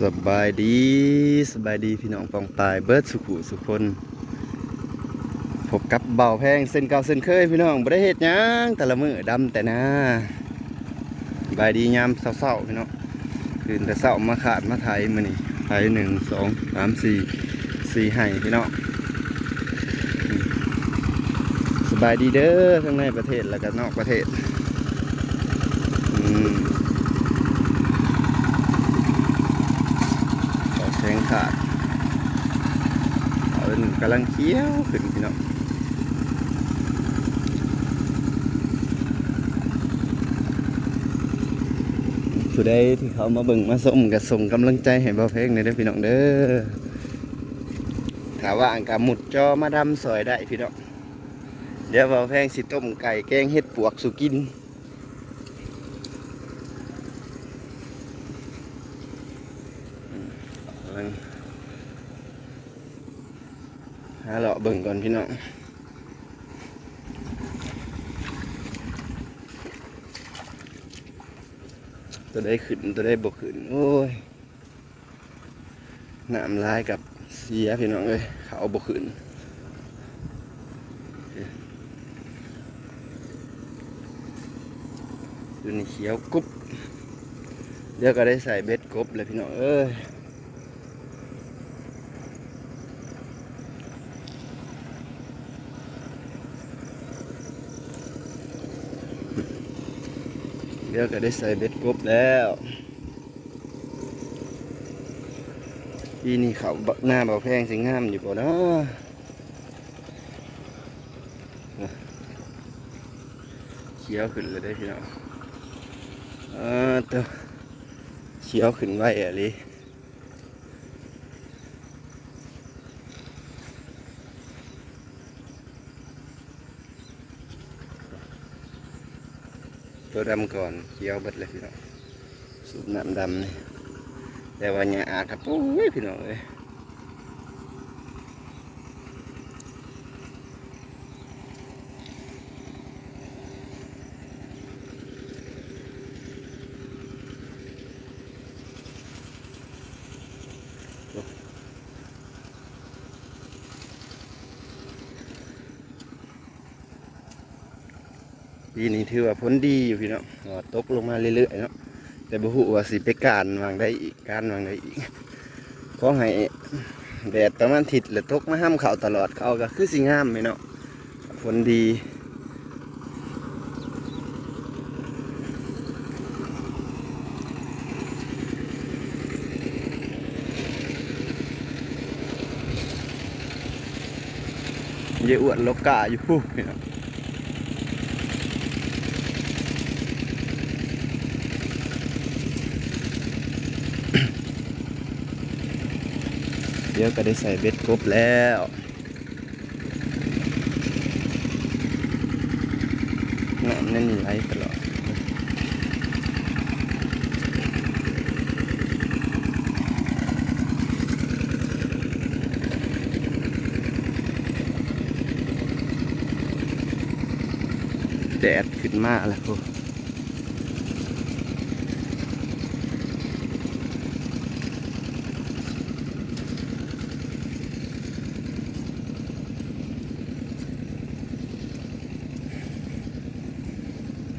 สบายดีสบายดีพี่น้องปองปายเบิร์ดสุขุสุคนพบกับเบาแพงเส้นเก่าเส้นเคยพี่น้องบ่ได้เฮ็ดหยัง แต่ละมือดำแต่หน้าสบายดียามเศร้าๆพี่น้องตื่นแต่เช้ามาขาดมาไทยมือนี้ไทยหนึ่งสองสามสี่สี่ไห้พี่น้องสบายดีเด้อทั้งในประเทศแล้วก็นอกประเทศอืม ออกแข้งขาดเอาเป็น กำลังเคี้ยวขึ้นพี่น้องผู้ใดที่เขามาเบิ่งมาส้มกับส่งกำลังใจให้บ่าวเพลงในอยเด้อพี่น้องเด้อถ้าว่างกับหมุดจอมาดำซอยได้พี่น้องเดี๋ยวบ่าวเพลงสิต้มไก่แกงเห็ดปวกสุกินกำลัง หาเลาะเบิ่งก่อนพี่น้องตัวได้ขึ้นตัวได้บกขึ้น โอ้ยน้ำลายกับเสียพี่น้องเอ้ยเขาบกขึ้นดูนี่เขียวกุ๊บเดี๋ยวก็ได้ใส่เบ็ดกบเลยพี่น้องเอ้ย ดี๋ยวก็ได้ใส่เบ็ดกบแล้วปีนี้เขาหน้าเบาแพงสิงามอยู่ป่เนาะเขียวขึ้นเลยได้พี่น้องเออตัวเขียวขึ้นไว้อะลิ ตัวดำก่อนเขียวเบิดเลยพี่น้องสูบน้ำดำนี่แต่ว่าเนี่ยอาครับโอ้ยพี่น้องเลย ปีนี้ถือว่าผลดีอยู่พี่เนาะว่าตกลงมาเรื่อยๆเนาะแต่บ่ฮู้ว่าสิไปการวางได้อีกการวางได้อีกขอให้แดดประมาณทิศแล้วตกมาห้ามเขาตลอดเขาก็คือสิงามพี่เนาะผลดีเยอะอ้วนลกกาอยู่พี่เนาะ เดี๋ยวก็ได้ใส่เบ็ดกบแล้วน้ำนั่นไหลตลอดแดดขึ้นมาแล้ว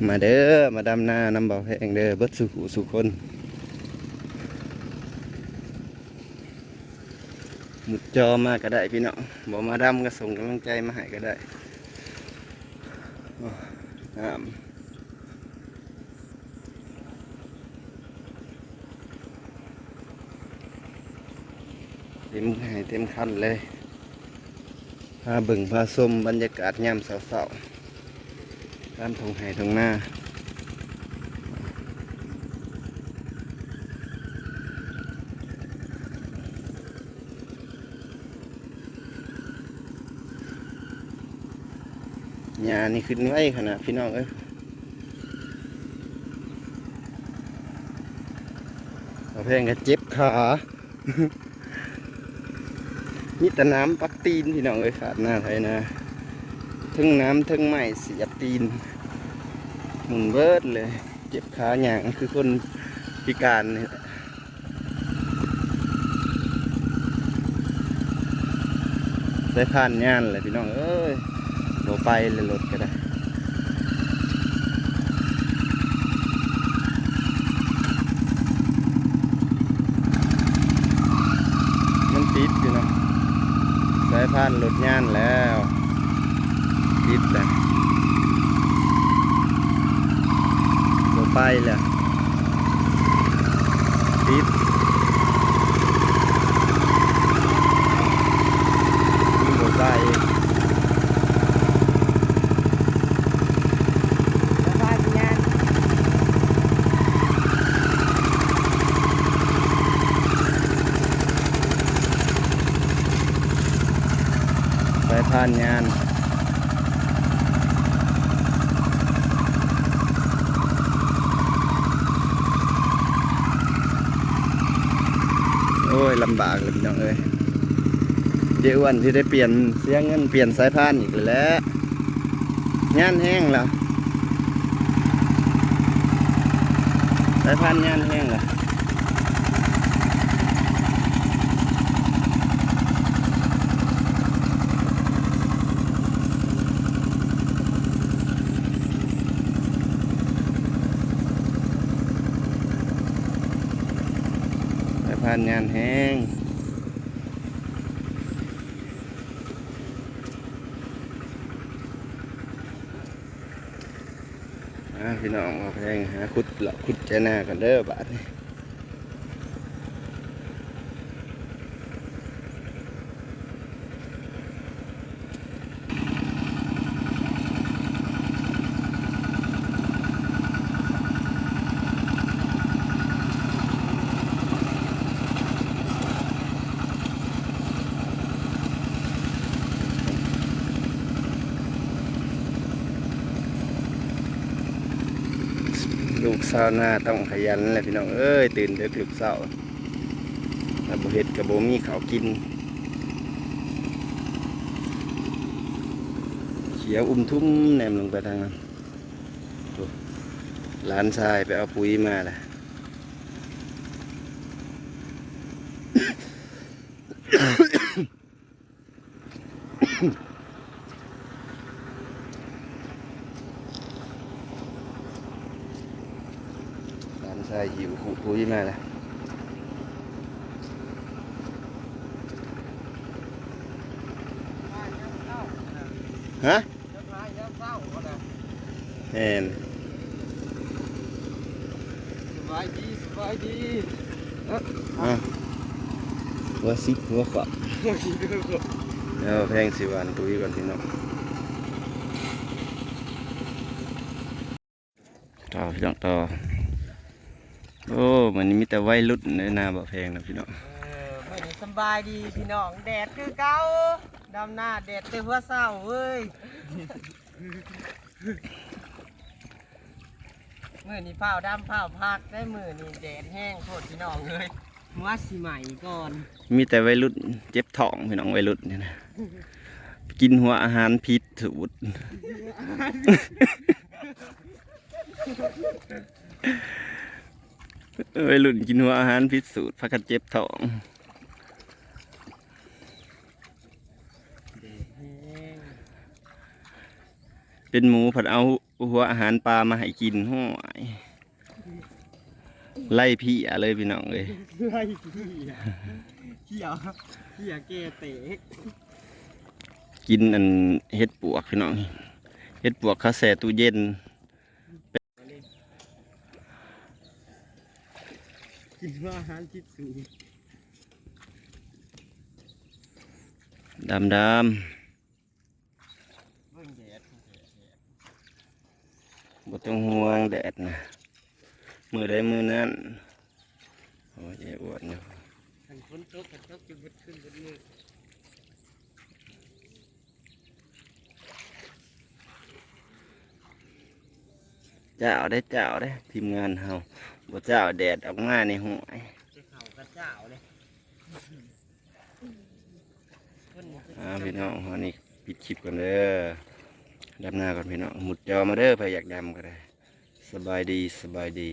มาเด้อมาดำหน้านำเบาแพงเด้อเบิดสุขสุคนมุดจอมาก็ได้พี่น้องบอกมาดำก็ส่งกำลังใจมาให้ก็ได้งามเต็มให้เต็มคันเลยพาบิ่งพาชมบรรยากาศยามเสาๆ ตามทงไห่ทงหน้าหญ้านี่ขึ้นไว้ขนาดพี่น้องเอ้ยเอาแพงก็เจ็บขานี่แต่น้ำปักตีนพี่น้องเอ้ยขาดหน้าไทยนะ ทั้งน้ำทั้งใหม่เสียตีน หมุนเวิร์ดเลย เจ็บขาหยางคือคนพิการเนี่ยใส่ผ่านงานเลยพี่น้อง เอ้ยโลไปเลยรถก็ได้มันติดอยู่นะสายพานหลุดงานแล้ว ติดแล้วโบไปแล้วติดมีโบไปสบายงานสายผ่านงาน โอ้ย ลำบากเลยพี่น้องเอ้ยเจ้อ้วนที่ได้เปลี่ยนเสียเงินเปลี่ยนสายพานอีกแล้วงานแห้งแล้วสายพานงานแห้งแล้วสายพานงานแห้งพี่น้องเอาแพงหาขุดหลอกขุดเจนากันเด้อบาทนี่ ลูกสาวหน้าต้องขยันแหละพี่น้องเอ้ยตื่นเด็กลูกสาวถ้าบ่เฮ็ดกับบ่มีข้าวกินเขียวอุ้มทุ่มแหนมลงไปทางนั้นโอ้หลานชายไปเอาปุ๋ยมาแหละหลานชายหิวขุปุ๋ยมาแล้วฮะ จะพายเศร้านะ แอน สบายดีสบายดี อะหัวซิกหัวขวับ โอ้ยดูดู แล้วแพงสิหวานปุ๋ยก่อนพี่น้องต่อพี่น้องต่อ โอ้มันนี้มีแต่วัยรุ่นในนาบ่แพงนะพี่น้องเออไม่ได้สบายดีพี่น้องแดดคือเก่าดำหน้าแดดเต็มหัวเศร้าเว้ยมื่อนี้เผาดำเผาพักได้มือนี่แดดแห้งโคตรพี่น้องเลยมัดสิใหม่ก่อน มีแต่วัยรุ่นเจ็บท้องพี่น้องวัยรุ่นเนี่ยนะ กินหัวอาหารพิษสูตร วัยรุ่นกินหัวอาหารพิษสูตรพักกันเจ็บท้องแดดแห้งเป็นหมูผัดเอาหัวอาหารปลามาให้กินห้วยไล่พี่อะเลยพี่น้องเลยไล่ขี้อะเขี้ยวเขี้ยเกเตะกินอันเฮ็ดปวกพี่น้องเฮ็ดปวกเขาแช่ตู้เย็น กินว่าอาหารคิดสูงดำดเบิ่งแดดำบ่ต้องห่วงแดดนะมือใดมือนั้นโอ้ยไอ้อ้วนอยู่ขันฝนตกขันตกจะบดขึ้นบดมือ เจ้าได้เจ้าได้ทีมงานเฮาบ่เจ้าแดดออกมาในห้วเข่ากระเจ้าเลยอ่าพี่น้องวันนี้ปิดคลิปก่อนเด้อดำหน้าก่อนพี่น้องหมุดจอมาเด้อไปอยากดำก็ได้ สบายดีสบายดี